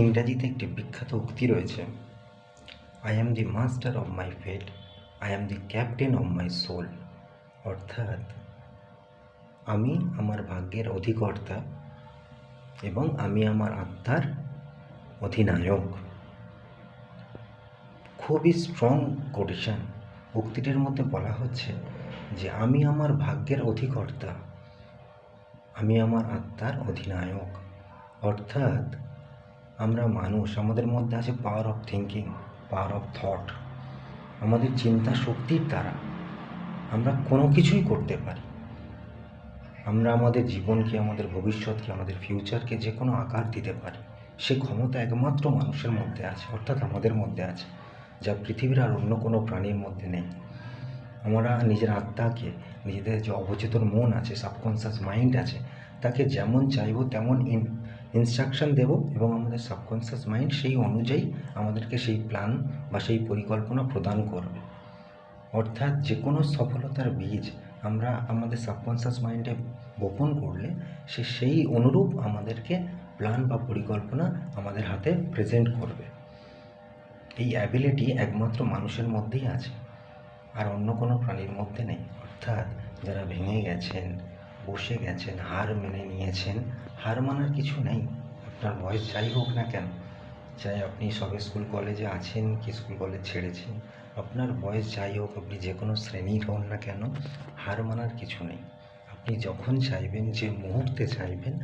ইংরাজিতে একটি বিখ্যাত উক্তি রয়েছে। I am the master of my fate I am the captain of my soul অর্থাৎ, আমি আমার ভাগ্যের অধিকর্তা এবং আমি আমার আত্মার অধিনায়ক। খুবই স্ট্রং কোটেশন উক্তিটির মধ্যে বলা হচ্ছে যে, আমি আমার ভাগ্যের অধিকর্তা, আমি আমার আত্মার অধিনায়ক। অর্থাৎ আমরা মানুষ, আমাদের মধ্যে আছে power of thinking power of thought আমাদের চিন্তা শক্তির দ্বারা আমরা কোনো কিছুই করতে পারি। আমরা আমাদের জীবনকে, আমাদের ভবিষ্যৎকে, আমাদের ফিউচারকে যে কোনো আকার দিতে পারি। সে ক্ষমতা একমাত্র মানুষের মধ্যে আছে, অর্থাৎ আমাদের মধ্যে আছে, যা পৃথিবীর আর অন্য কোনো প্রাণীর মধ্যে নেই। আমরা নিজের আত্মাকে, নিজেদের যে অবচেতন মন আছে সাবকনসিয়াস মাইন্ড আছে, তাকে যেমন চাইব তেমন ইনস্ট্রাকশন দেব এবং আমাদের সাবকনসিয়াস মাইন্ড সেই অনুযায়ী আমাদেরকে সেই প্ল্যান বা সেই পরিকল্পনা প্রদান করবে। অর্থাৎ যে কোনো সফলতার বীজ আমরা আমাদের সাবকনসিয়াস মাইন্ডে বপন করলে সে সেই অনুরূপ আমাদেরকে প্ল্যান বা পরিকল্পনা আমাদের হাতে প্রেজেন্ট করবে। এই অ্যাবিলিটি একমাত্র মানুষের মধ্যেই আছে, আর অন্য কোনো প্রাণীর মধ্যে নেই। অর্থাৎ যারা ভেঙে গেছেন বসে গেছেন, হার মেনে নিয়েছেন, হার মানার কিছু নেই। আপনার বয়স যাই হোক না কেন, চাই আপনি সবে স্কুল কলেজে আছেন কি স্কুল কলেজ ছেড়েছেন। আপনার বয়স যাই হোক, আপনি যে কোনো শ্রেণির হন না কেন, হার মানার কিছু নেই। আপনি যখন চাইবেন, যে মুহূর্তে চাইবেন,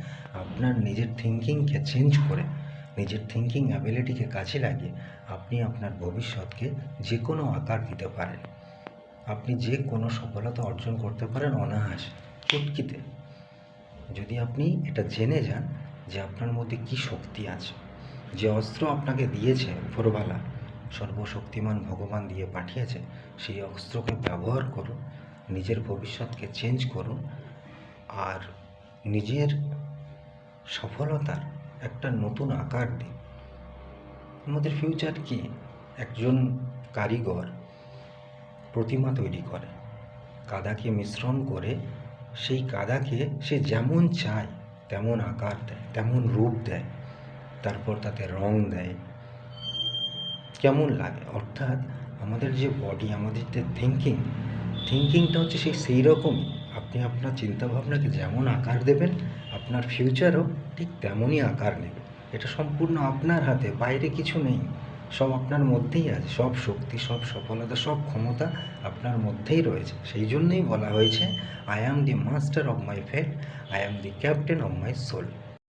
আপনার নিজের থিঙ্কিংকে চেঞ্জ করে, নিজের থিঙ্কিং অ্যাবিলিটিকে কাজে লাগিয়ে আপনি আপনার ভবিষ্যৎকে যে কোনো আকার দিতে পারেন। আপনি যে কোনো সফলতা অর্জন করতে পারেন অনায়াসে। চুটকিতে যদি আপনি এটা জেনে যান যে আপনার মধ্যে কি শক্তি আছে, যে অস্ত্র আপনাকে দিয়েছে উপরবালা সর্বশক্তিমান ভগবান দিয়ে পাঠিয়েছে, সেই অস্ত্রকে ব্যবহার করুন, নিজের ভবিষ্যৎকে চেঞ্জ করুন, আর নিজের সফলতার একটা নতুন আকার দিন। আমাদের ফিউচার কি? একজন কারিগর প্রতিমা তৈরি করে, কাদাকে মিশ্রণ করে সেই কাদাকে সে যেমন চায়, তেমন আকার দেয়, তেমন রূপ দেয়, তারপর তাতে রং দেয়। কেমন লাগে? অর্থাৎ আমাদের যে বডি আমাদের যে থিঙ্কিং থিঙ্কিংটা হচ্ছে সেই সেই রকমই আপনি আপনার চিন্তাভাবনাকে যেমন আকার দেবেন, আপনার ফিউচারও ঠিক তেমনই আকার নেবে। এটা সম্পূর্ণ আপনার হাতে, বাইরে কিছু নেই। সব আপনার মধ্যেই আছে, সব শক্তি, সব সফলতা, সব ক্ষমতা আপনার মধ্যেই রয়েছে। সেই জন্যই বলা হয়েছে I am the master of my fate I am the captain of my soul